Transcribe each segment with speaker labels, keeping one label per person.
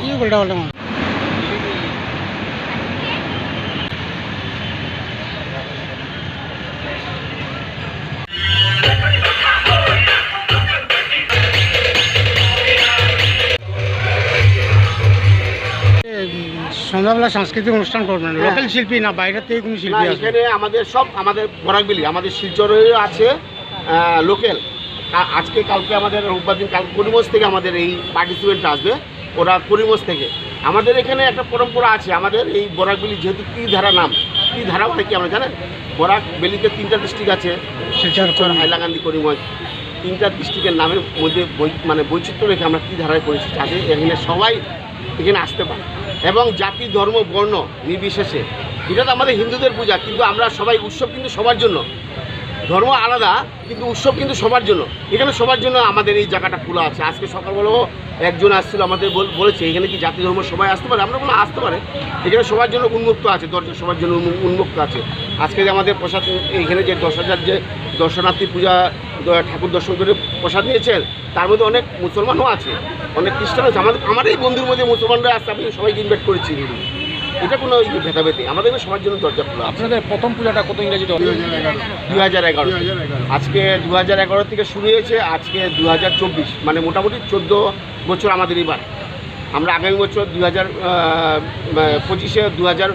Speaker 1: কি উল্টা পাল্টা মার সন্ধ্যাবেলা সাংস্কৃতিক অনুষ্ঠান করবেন। লোকাল শিল্পী না বাইরের থেকে কোনো শিল্পী
Speaker 2: এখানে আমাদের সব আমাদের বরাকবিলি আমাদের শিলচরেও আছে লোকাল। আজকে কালকে আমাদের রোববার দিন কাল করিমগঞ্জ থেকে আমাদের এই পার্টিসিপেন্ট আসবে ওরা করিমগঞ্জ থেকে। আমাদের এখানে একটা পরম্পরা আছে আমাদের এই বরাকবিলি যেহেতু কি ধারা নাম কি ধারা মানে কি আমরা জানেন? বরাক বেলিতে তিনটা ডিস্ট্রিক্ট আছে
Speaker 1: শিলচর
Speaker 2: হাইলাকান্দি করিমগঞ্জ তিনটা ডিস্ট্রিক্টের নামের মধ্যে মানে বৈচিত্র্য রেখে আমরা কী ধারায় করেছি যাতে এখানে সবাই এখানে আসতে পারে। এবং জাতি ধর্ম বর্ণ নির্বিশেষে এটা তো আমাদের হিন্দুদের পূজা কিন্তু আমরা সবাই উৎসব কিন্তু সবার জন্য। ধর্ম আলাদা, কিন্তু উৎসব কিন্তু সবার জন্য। এখানে সবার জন্য আমাদের এই জায়গাটা খোলা আছে। আজকে সকালবেলাও একজন আসছিল আমাদের বলেছে, এখানে কি জাতি ধর্ম সবাই আসতে পারে? আমরা কোনো আসতে পারে। এখানে সবার জন্য উন্মুক্ত আছে, দরজা সবার জন্য উন্মুক্ত আছে। আজকে যে আমাদের প্রসাদ, এখানে যে দশ হাজার যে দর্শনার্থী পূজা ঠাকুর দর্শন করে প্রসাদ নিয়েছেন, তার মধ্যে অনেক মুসলমানও আছে, অনেক খ্রিস্টান আছে। আমাদের আমার এই বন্ধুর মধ্যে মুসলমানরা আসছে আমি সবাইকে ইনভাইট করেছি। এটা কোনো ভেদাভেদ। নেই আমাদের সবার জন্য দরজা খোলা
Speaker 3: আপনাদের প্রথম পূজাটা কত ইংরেজিতে হবে?
Speaker 2: দুই হাজার এগারো। আজকে দু হাজার এগারো থেকে শুরু হয়েছে আজকে দু হাজার চব্বিশ। মানে মোটামুটি চোদ্দ বছর আমাদের এবার। আমরা আগামী বছর দু হাজার পঁচিশে দু হাজার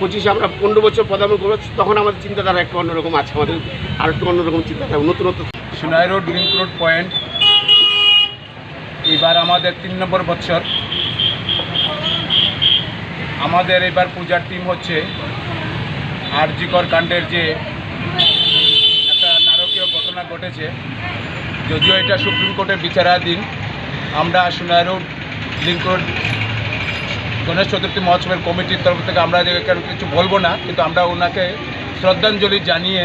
Speaker 2: পঁচিশে আমরা পনেরো বছর পদার্পণ করব তখন আমাদের চিন্তাধারা একটু অন্যরকম আছে আমাদের আর একটু অন্যরকম চিন্তাধারা নতুন নতুন
Speaker 3: Sonai road link road point এবার আমাদের তিন নম্বর বছর। আমাদের এবার পূজার টিম হচ্ছে আরজিকর কাণ্ডের যে একটা নারকীয় ঘটনা ঘটেছে, যদিও এটা সুপ্রিম কোর্টের বিচারাধীন, আমরা Sonai road link road Ganesh Chaturthi মহোৎসবের কমিটির তরফ থেকে আমরা কিছু বলব না, কিন্তু আমরা ওনাকে শ্রদ্ধাঞ্জলি জানিয়ে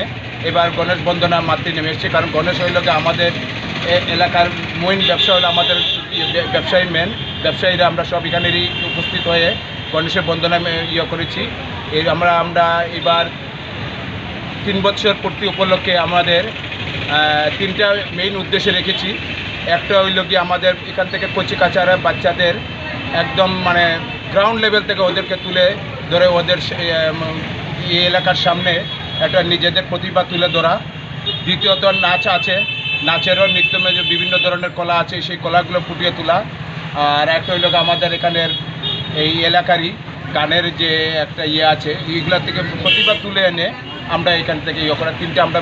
Speaker 3: এবার গণেশ বন্দনা মাতৃ নেমে এসেছি, কারণ গণেশ হইল গিয়ে আমাদের এলাকার মেইন ব্যবসা হলো আমাদের ব্যবসায়ী মেন ব্যবসায়ীরা আমরা সব এখানেরই উপস্থিত হয়ে গণেশের বন্দনা ইয়ে করেছি। এই আমরা আমরা এবার তিন বছর পূর্তি উপলক্ষে আমাদের তিনটা মেইন উদ্দেশ্যে রেখেছি। একটা হইল কি আমাদের এখান থেকে কচি কাচারা বাচ্চাদের একদম মানে গ্রাউন্ড লেভেল থেকে ওদেরকে তুলে ধরে ওদের এই এলাকার সামনে একটা নিজেদের প্রতিভা তুলে ধরা। দ্বিতীয়ত নাচ আছে, নাচেরও নৃত্যমে যে বিভিন্ন ধরনের কলা আছে, সেই কলাগুলো ফুটিয়ে তোলা। আর একটা হইল আমাদের এখানের এই এলাকারই গানের যে একটা ইয়ে আছে এইগুলা থেকে প্রতিভা তুলে এনে আমরা এখান থেকে ইয়ে করার তিনটে আমরা